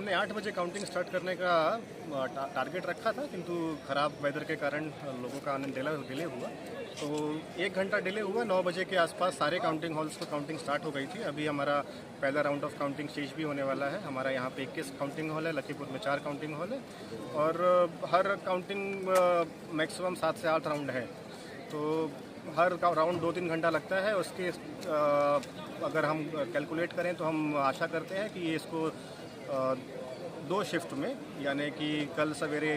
हमने आठ बजे काउंटिंग स्टार्ट करने का टारगेट रखा था, किंतु खराब वेदर के कारण लोगों का डिले डिले हुआ। तो एक घंटा डिले हुआ, नौ बजे के आसपास सारे काउंटिंग हॉल्स को काउंटिंग स्टार्ट हो गई थी। अभी हमारा पहला राउंड ऑफ़ काउंटिंग शेष भी होने वाला है। हमारा यहाँ पे इक्कीस काउंटिंग हॉल है लखीपुर में चार काउंटिंग हॉल है, और हर काउंटिंग मैक्सिमम सात से आठ राउंड है। तो हर राउंड दो तीन घंटा लगता है। उसके अगर हम कैलकुलेट करें तो हम आशा करते हैं कि इसको दो शिफ्ट में यानी कि कल सवेरे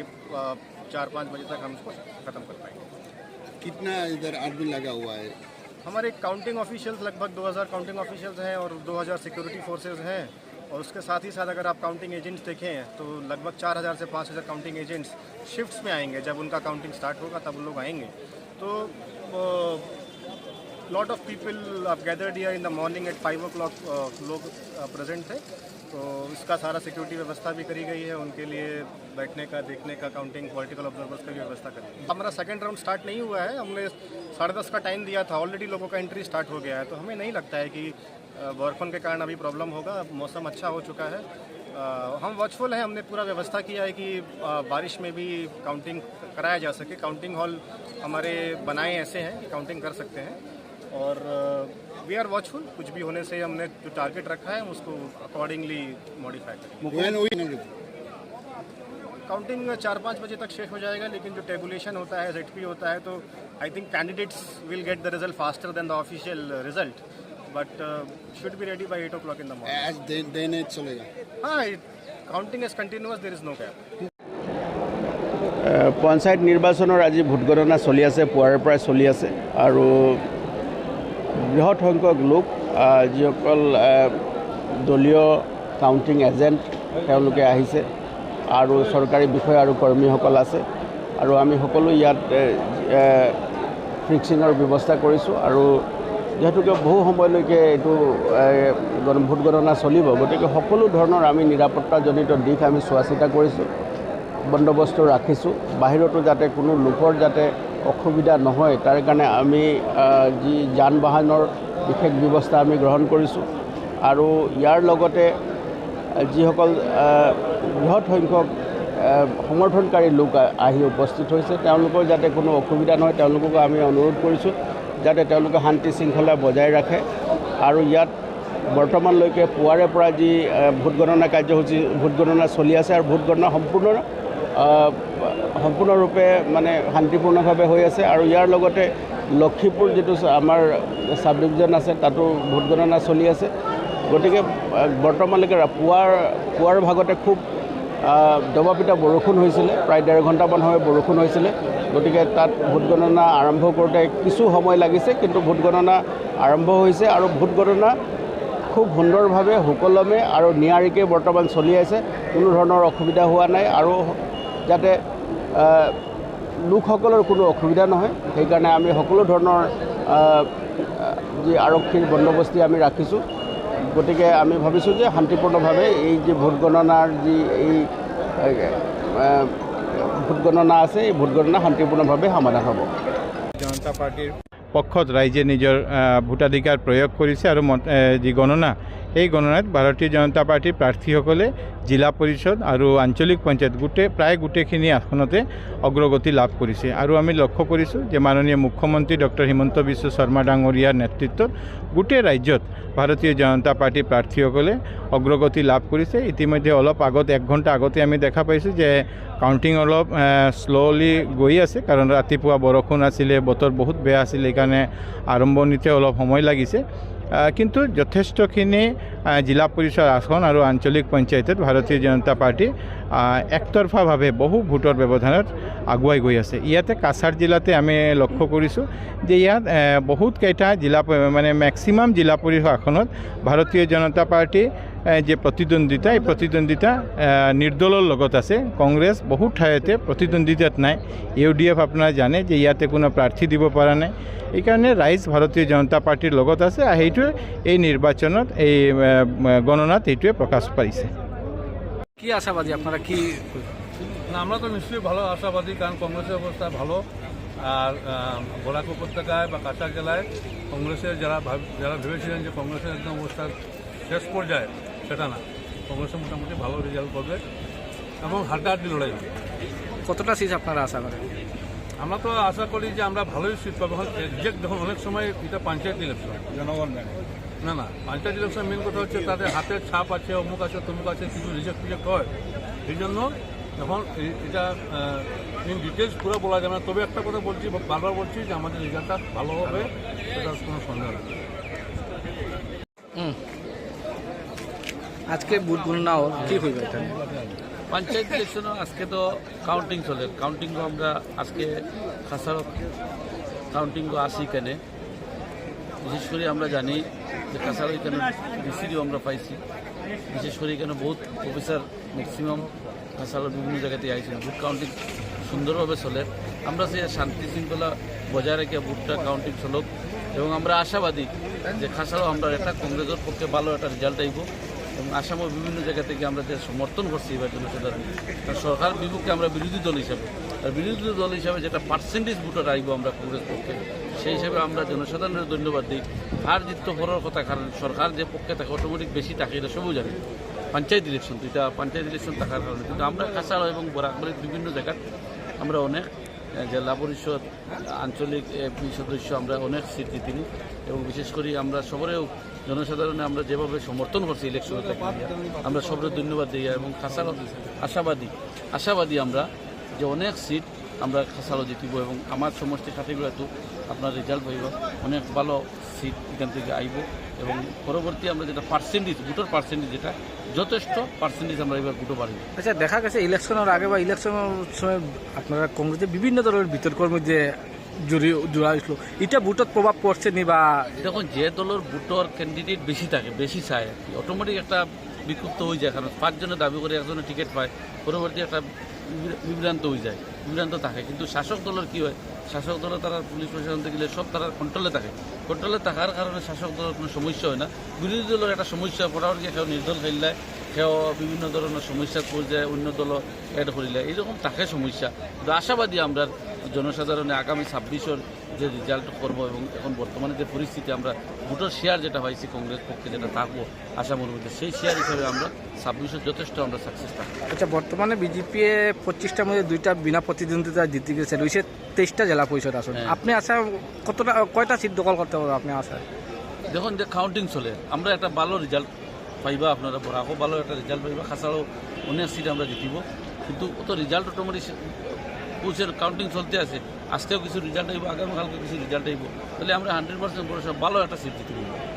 चार पाँच बजे तक हम इसको ख़त्म कर पाएँगे। कितना इधर आदमी लगा हुआ है? हमारे काउंटिंग ऑफिशियल्स लगभग 2000 काउंटिंग ऑफिशियल्स हैं और 2000 सिक्योरिटी फोर्सेज हैं। और उसके साथ ही साथ अगर आप काउंटिंग एजेंट्स देखें तो लगभग 4000 से 5000 काउंटिंग एजेंट्स शिफ्ट्स में आएँगे। जब उनका काउंटिंग स्टार्ट होगा तब लोग आएँगे। तो लॉट ऑफ़ पीपल आप gathered here in the morning at five o'clock लोग प्रेजेंट थे। तो इसका सारा सिक्योरिटी व्यवस्था भी करी गई है, उनके लिए बैठने का, देखने का काउंटिंग पॉलिटिकल ऑब्जर्वर्स का भी व्यवस्था करी हमारा सेकंड राउंड स्टार्ट नहीं हुआ है, हमने साढ़े दस का टाइम दिया था ऑलरेडी लोगों का एंट्री स्टार्ट हो गया है तो हमें नहीं लगता है कि बर्फन के कारण अभी प्रॉब्लम होगा मौसम अच्छा हो चुका है। हम वॉचफुल हैं, हमने पूरा व्यवस्था किया है कि बारिश में भी काउंटिंग कराया जा सके काउंटिंग हॉल हमारे बनाए ऐसे हैं कि काउंटिंग कर सकते हैं। और वी आर वॉचफुल कुछ भी होने से हमने जो टारगेट रखा है हम उसको अकॉर्डिंगली मॉडिफाई करेंगे When we काउंटिंग चार पाँच बजे तक शेष हो जाएगा लेकिन जो टेबुलेशन होता है जेट होता है तो I think candidates will get the result faster than the official result but should be ready by eight o'clock in the morning as day, day night चलेगा हाँ counting is continuous there is no gap এ, পঞ্চায়ত নিৰ্বাচনৰ আজি vote গণনা চলি আছে পুৱাৰে পৰাই চলি আছে আৰু বৃহৎ সংখ্যক লোক যিসকল দলীয় কাউণ্টিং এজেণ্ট তেওঁলোকে আহিছে আৰু চৰকাৰী বিষয়া আৰু কৰ্মীসকল আছে। আৰু আমি সকলো ইয়াত ফিক্সিঙৰ ব্যৱস্থা কৰিছোঁ আৰু যিহেতুকে বহু সময়লৈকে এইটো ভোট গণনা চলিব গতিকে সকলো ধৰণৰ আমি নিৰাপত্তাজনিত দিশ আমি চোৱা চিতা কৰিছোঁ বন্দবস্ত ৰাখিছোঁ। বাহিৰতো যাতে কোনো লোকৰ যাতে অসুবিধা নহয়। তাৰ কাৰণে আমি যি যান বাহনৰ বিশেষ ব্যৱস্থা আমি গ্ৰহণ কৰিছোঁ। আৰু ইয়াৰ লগতে যিসকল বৃহৎ সংখ্যক সমৰ্থনকাৰী লোক আহি উপস্থিত হৈছে তেওঁলোকৰ যাতে কোনো অসুবিধা নহয় তেওঁলোককো আমি অনুৰোধ কৰিছোঁ যাতে তেওঁলোকে শান্তি শৃংখলা বজাই ৰাখে। আৰু ইয়াত বৰ্তমানলৈকে পুৱাৰে পৰা যি আহ, ভোট গণনা কাৰ্যসূচী ভোট গণনা চলি আছে আৰু ভোট গণনা সম্পূৰ্ণ সম্পূৰ্ণৰূপে মানে শান্তিপূৰ্ণভাৱে হৈ আছে আৰু ইয়াৰ লগতে লক্ষীপুৰ যিটো আমাৰ চাব ডিভিজন আছে তাতো ভোট গণনা চলি আছে। গতিকে বৰ্তমানলৈকে পুৱাৰ পুৱাৰ ভাগতে খুব আহ, দবাপিটা বৰষুণ হৈছিলে প্ৰায় ডেৰ ঘণ্টামান সময় বৰষুণ হৈছিলে। গতিকে তাত ভোট গণনা আৰম্ভ কৰোঁতে কিছু সময় লাগিছে কিন্তু ভোট গণনা আৰম্ভ হৈছে আৰু ভোট গণনা খুব সুন্দৰভাৱে সুকলমে আৰু নিয়াৰিকৈ বৰ্তমান চলি আছে। কোনো ধৰণৰ অসুবিধা হোৱা নাই আৰু যাতে লোকসকলৰ কোনো অসুবিধা নহয়। সেইকাৰণে আমি সকলো ধৰণৰ যি আৰক্ষীৰ বন্দবস্তি আমি ৰাখিছোঁ। গতিকে আমি ভাবিছোঁ যে শান্তিপূৰ্ণভাৱে এই যি ভোট গণনাৰ যি এই ভোট গণনা আছে, এই ভোট গণনা শান্তিপূৰ্ণভাৱে সমাধান হ'ব। জনতা পাৰ্টীৰ পক্ষত ৰাইজে নিজৰ ভোটাধিকাৰ প্ৰয়োগ কৰিছে আৰু যি গণনা এই গণনাত ভাৰতীয় জনতা পাৰ্টীৰ প্ৰাৰ্থীসকলে জিলা পৰিষদ আৰু আঞ্চলিক পঞ্চায়ত গোটেই প্ৰায় গোটেইখিনি আসনতে অগ্ৰগতি লাভ কৰিছে। আৰু আমি লক্ষ্য কৰিছোঁ যে মাননীয় মুখ্যমন্ত্ৰী ডক্টৰ হিমন্ত বিশ্ব শৰ্মা ডাঙৰীয়াৰ নেতৃত্বত গোটেই ৰাজ্যত ভাৰতীয় জনতা পাৰ্টীৰ প্ৰাৰ্থীসকলে অগ্ৰগতি লাভ কৰিছে। ইতিমধ্যে অলপ আগত, এক ঘণ্টা আগতে আমি দেখা পাইছোঁ যে কাউণ্টিং অলপ শ্ল'লি গৈ আছে। কাৰণ ৰাতিপুৱা বৰষুণ আছিলে, বতৰ বহুত বেয়া আছিলে, সেইকাৰণে আৰম্ভণিতে অলপ সময় লাগিছে। কিন্তু যথেষ্টখিনি জিলা পৰিষদ আসন আৰু আঞ্চলিক পঞ্চায়তত ভাৰতীয় জনতা পাৰ্টী একতৰফাভাৱে বহু ভোটৰ ব্যৱধানত আগুৱাই গৈ আছে। ইয়াতে কাছাৰ জিলাতে আমি লক্ষ্য কৰিছোঁ যে ইয়াত বহুত বহুতকেইটা জিলা মানে মেক্সিমাম জিলা পৰিষদ আসনত ভাৰতীয় জনতা পাৰ্টী যে প্ৰতিদ্বন্দ্বিতা এই প্ৰতিদ্বন্দ্বিতা নিৰ্দলৰ লগত আছে। কংগ্ৰেছ বহুত ঠাইতে প্ৰতিদ্বন্দ্বিতাত নাই। ইউ ডি এফ আপোনাৰ জানে যে ইয়াতে কোনো প্ৰাৰ্থী দিব পৰা নাই। এইকাৰণে ৰাইজ ভাৰতীয় জনতা পাৰ্টীৰ লগত আছে আৰু সেইটোৱে এই নিৰ্বাচনত এই গণনাত এইটোৱে প্ৰকাশ পাইছে কি আশাবাদী? আপনারা কি না আমরা তো নিশ্চয়ই ভালো আশাবাদী কারণ কংগ্রেসের অবস্থা ভালো। আর বরাক উপত্যকায় বা কাছাড় জেলায় কংগ্রেসের যারা যারা ভেবেছিলেন যে কংগ্রেসের একদম অবস্থা শেষ পর্যায়ে সেটা না। কংগ্রেসে মোটামুটি ভালো রেজাল্ট করবে এবং হাড্ডাহাড্ডি লড়াই হবে। কতটা সিট আপনারা আশা করেন? আমরা তো আশা করি যে আমরা ভালোই সিট পাবো। এখন একজ্যাক্ট দেখুন অনেক সময় এটা পঞ্চায়েত ইলেকশন জনগণ না না পঞ্চায়েত ইলেকশন মেন কথা হচ্ছে তাদের হাতের ছাপ আছে অমুক আছে তমুক আছে কিছু রিজেক্ট ফিজেক্ট হয়। এই জন্য এখন এটা ইন ডিটেলস পুরো বলা যাবে না। তবে একটা কথা বলছি বারবার বলছি যে আমাদের রেজাল্টটা ভালো হবে এটার কোনো সন্দেহ নেই। আজকে বুট গণনা ওর কি হইবে এটা পঞ্চায়েত ইলেকশনও আজকে তো কাউন্টিং চলে। কাউন্টিংও আমরা আজকে খাসার কাউন্টিংও আসি এখানে। বিশেষ করে আমরা জানি যে কাছাড় এখানে ডিসিডিও আমরা পাইছি। বিশেষ করে এখানে বহুত অফিসার ম্যাক্সিমাম কাছাড়ের বিভিন্ন জায়গাতে আইছেন। ভোট কাউন্টিং সুন্দরভাবে চলে। আমরা সে শান্তি শৃঙ্খলা বজায় রেখে ভোটটা কাউন্টিং চলুক। এবং আমরা আশাবাদী যে খাসাড়ও আমরা একটা কংগ্রেসের পক্ষে ভালো একটা রেজাল্ট আইব। এবং আসামের বিভিন্ন জায়গা থেকে আমরা যে সমর্থন করছি এবার জনসাধারণ সরকার বিপক্ষে আমরা বিরোধী দল হিসাবে। আর বিরোধী দল হিসাবে যেটা পার্সেন্টেজ ভোটার আইব আমরা কংগ্রেস পক্ষে, সেই হিসাবে আমরা জনসাধারণের ধন্যবাদ দিই। হার জিত হওয়ার কথা, কারণ সরকার যে পক্ষে থাকে অটোমেটিক বেশি থাকে এটা সবও জানি। পঞ্চায়েত ইলেকশন তো এটা পঞ্চায়েত ইলেকশন থাকার কারণে। কিন্তু আমরা কাছাড় এবং বরাকবাড়ির বিভিন্ন জায়গায় আমরা অনেক জেলা পরিষদ, আঞ্চলিক সদস্য আমরা অনেক সিট জিতিনি। এবং বিশেষ করে আমরা সবরেও জনসাধারণে আমরা যেভাবে সমর্থন করছি ইলেকশনে আমরা সবরে ধন্যবাদ দিই এবং খাসাড় আশাবাদী আশাবাদী আমরা যে অনেক সিট আমরা খাসাড়ও জিতিব এবং আমার সমষ্টি কাটিগুড়াতো আপনার রেজাল্ট হইব অনেক ভালো সিট এখান থেকে আইব এবং পরবর্তী আমরা যেটা পার্সেন্টেজ ভোটার পার্সেন্টেজ যেটা, যথেষ্ট পার্সেন্টেজ আমরা এবার ভোটও পারি আচ্ছা দেখা গেছে ইলেকশনের আগে বা ইলেকশনের সময় আপনারা কংগ্রেসের বিভিন্ন ধরনের বিতর্কের মধ্যে জড়ি জোড়া হয়েছিল এটা ভোটত প্রভাব পড়ছে নি বা দেখুন, যে দলের ভোটর ক্যান্ডিডেট বেশি থাকে, বেশি চায় আর কি। অটোমেটিক একটা বিক্ষুব্ধ হয়ে যায়, কারণ পাঁচজনে দাবি করে একজনের টিকিট পায়, পরবর্তী একটা বিভ্রা- বিভ্রান্ত হয়ে যায়, বিভ্রান্ত থাকে। কিন্তু শাসক দলের কি হয়? শাসক দলের তারা পুলিশ প্রশাসন থেকে সব তারা কন্ট্রোলে থাকে। কন্ট্রোলে থাকার কারণে শাসক দলের কোনো সমস্যা হয় না। বিরোধী দলের একটা সমস্যা পড়াওয়ার কেউ নির্দল খেললে কেউ বিভিন্ন ধরনের সমস্যা পড়ে যায় অন্য দল এড করিলে এইরকম থাকে সমস্যা। কিন্তু আশাবাদী আমরা জনসাধারণে আগামী ছাব্বিশের যে রেজাল্ট করব এবং এখন বর্তমানে যে পরিস্থিতি আমরা ভোটার শেয়ার যেটা পাইছি কংগ্রেস পক্ষে যেটা থাকব আসামের মধ্যে সেই শেয়ার হিসাবে আমরা ছাব্বিশের যথেষ্ট আমরা সাকসেস থাকব। আচ্ছা বর্তমানে বিজেপি পঁচিশটার মধ্যে দুইটা বিনা প্রতিদ্বন্দ্বিতা জিতে গেছে রয়েছে তেইশটা জেলা পরিষদ আসন। হ্যাঁ। আপনি আশা কতটা কয়টা সিট দখল করতে পারবেন আপনি আশা দেখুন যে কাউন্টিং চলে। আমরা একটা ভালো রেজাল্ট পাইবা আপনারা বরাকও ভালো একটা রেজাল্ট পাইবা খাসাড়ও অনেক সিট আমরা জিতিব। কিন্তু অত রেজাল্ট অটোমেটিক পুষের কাউন্টিং চলতে আছে। আজকেও কিছু রেজাল্ট আইব আগামীকালকে কিছু রেজাল্ট আইব তাহলে আমরা হান্ড্রেড পার্সেন্ট ভালো একটা সিট জিতে পারব